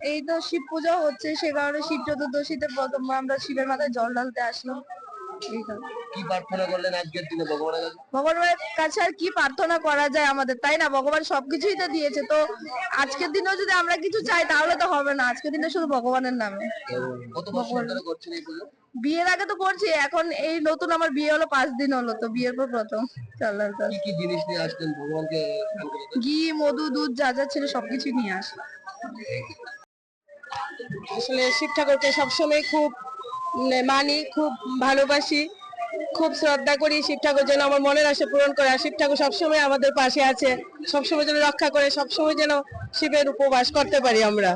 এই তো শিব পূজা হচ্ছে সে কারণে শিব চতুর্দশীতে প্রথম আমরা শিবের মাথায় জল ঢালতে আসলাম। কি প্রার্থনা করলেন আজকের দিনে ভগবানের কাছে? ভগবানের কাছে আর কি প্রার্থনা করা যায় আমাদের তাই না? ভগবান সবকিছুই তো দিয়েছে তো আজকের দিনেও যদি আমরা কিছু চাই তাহলে তো হবে না আজকের দিনে শুধু ভগবানের নামে। কত বছর ধরে করছেন এই পুজো? বিয়ের আগে তো করছি এখন এই নতুন আমার বিয়ে হলো পাঁচ দিন হলো তো বিয়ের পর প্রথম। চাল্লার কাজ কি কি জিনিস নিয়ে আসলেন ভগবানকে? ঘি মধু দুধ যা যা ছিল সবকিছু নিয়ে আসি আসলে শিব ঠাকুরকে সবসময় খুব মানি খুব ভালোবাসি খুব শ্রদ্ধা করি শিব ঠাকুর যেন আমার মনের আশা পূরণ করে। আর শিব ঠাকুর সবসময় আমাদের পাশে আছে সবসময় যেন রক্ষা করে সবসময় যেন শিবের উপবাস করতে পারি আমরা।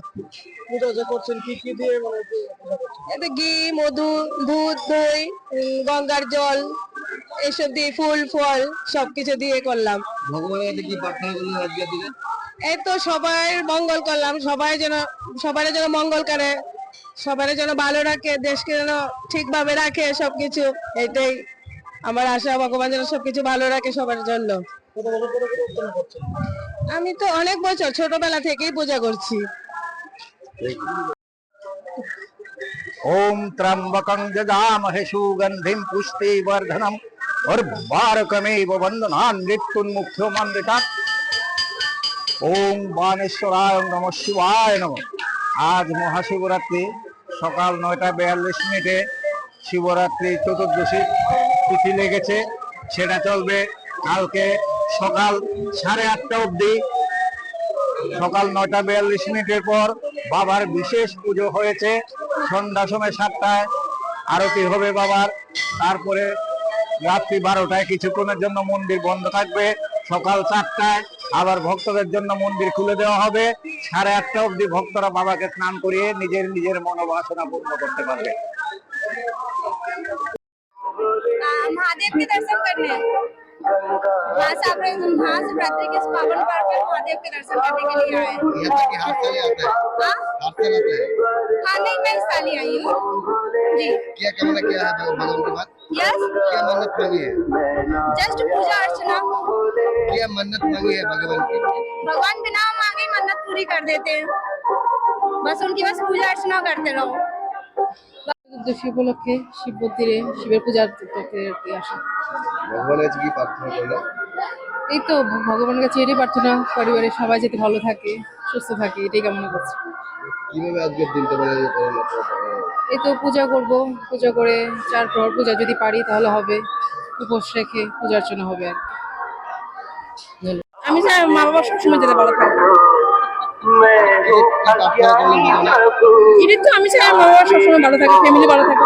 করছেন কি কি দিয়ে? মানে এতে ঘি মধু দুধ দই গঙ্গার জল এসব দিয়ে ফুল ফল সবকিছু দিয়ে করলাম। ভগবানের কাছে কি প্রার্থনা করলেন এই তো সবাই মঙ্গল করলাম সবাই যেন সবার যেন মঙ্গল করে সবার যেন ভালো রাখে দেশকে যেন ঠিকভাবে রাখে সবকিছু এটাই আমার আশা ভগবান যেন সবকিছু ভালো রাখে সবার জন্য কত বছর ধরে কীর্তন করছেন আমি তো অনেক বছর ছোটবেলা থেকেই পূজা করছি ओम त्र्यंबकं जजामहे सुगंधिं पुष्टिवर्धनम् उर्वारुकमेव वन्दनान् मृत्युन्मुख्यमन्वितात् ওম বানেশ্বরায় নম শিবায় নম। আজ মহাশিবরাত্রি, সকাল নয়টা বিয়াল্লিশ মিনিটে শিবরাত্রি চতুর্দশী তিথি লেগেছে। সেটা চলবে কালকে সকাল সাড়ে আটটা অবধি। সকাল নয়টা বিয়াল্লিশ মিনিটের পর বাবার বিশেষ পুজো হয়েছে। সন্ধ্যা সময় সাতটায় আরতি হবে বাবার। তারপরে রাত্রি বারোটায় কিছুক্ষণের জন্য মন্দির বন্ধ থাকবে। সকাল চারটায় আবার ভক্তদের জন্য মন্দির খুলে দেওয়া হবে সাড়ে আটটা অবধি ভক্তরা বাবাকে স্নান করিয়ে নিজের নিজের মনোবাসনা পূর্ণ করতে পারবে महादेव के दर्शन करने महाशिवरात्रि महाशिवरात्रि के इस पावन पर्व पे महादेव के दर्शन करने के लिए आए हैं। यहाँ तक कि हाथ से आता है हाँ हाथ से आता है हाँ नहीं मैं इस साल ही आई हूँ जी क्या कामना किया है भगवान के बाद यस क्या मन्नत मांगी है जस्ट पूजा अर्चना क्या मन्नत मांगी है भगवान की भगवान बिना मांगे मन्नत पूरी कर देते हैं बस उनकी बस पूजा अर्चना करते रहो চতুর্দশী উপলক্ষে শিব মন্দিরে শিবের পূজার করতে আসা ভগবানের কাছে কি প্রার্থনা করলেন এই তো ভগবানের কাছে এটাই প্রার্থনা পরিবারের সবাই যাতে ভালো থাকে সুস্থ থাকে এটাই কামনা করছি কিভাবে আজকের দিনটা মানে এই তো পূজা করব পূজা করে চার পর পূজা যদি পারি তাহলে হবে উপোস রেখে পূজা অর্চনা হবে আর কি। আমি চাই মা বাবা সবসময় যেতে ভালো থাকে প্রার্থনা করলেন ভগবানের এটাই তো আমি চাই মা বাবা সবসময় ভালো থাকে ফ্যামিলি ভালো থাকে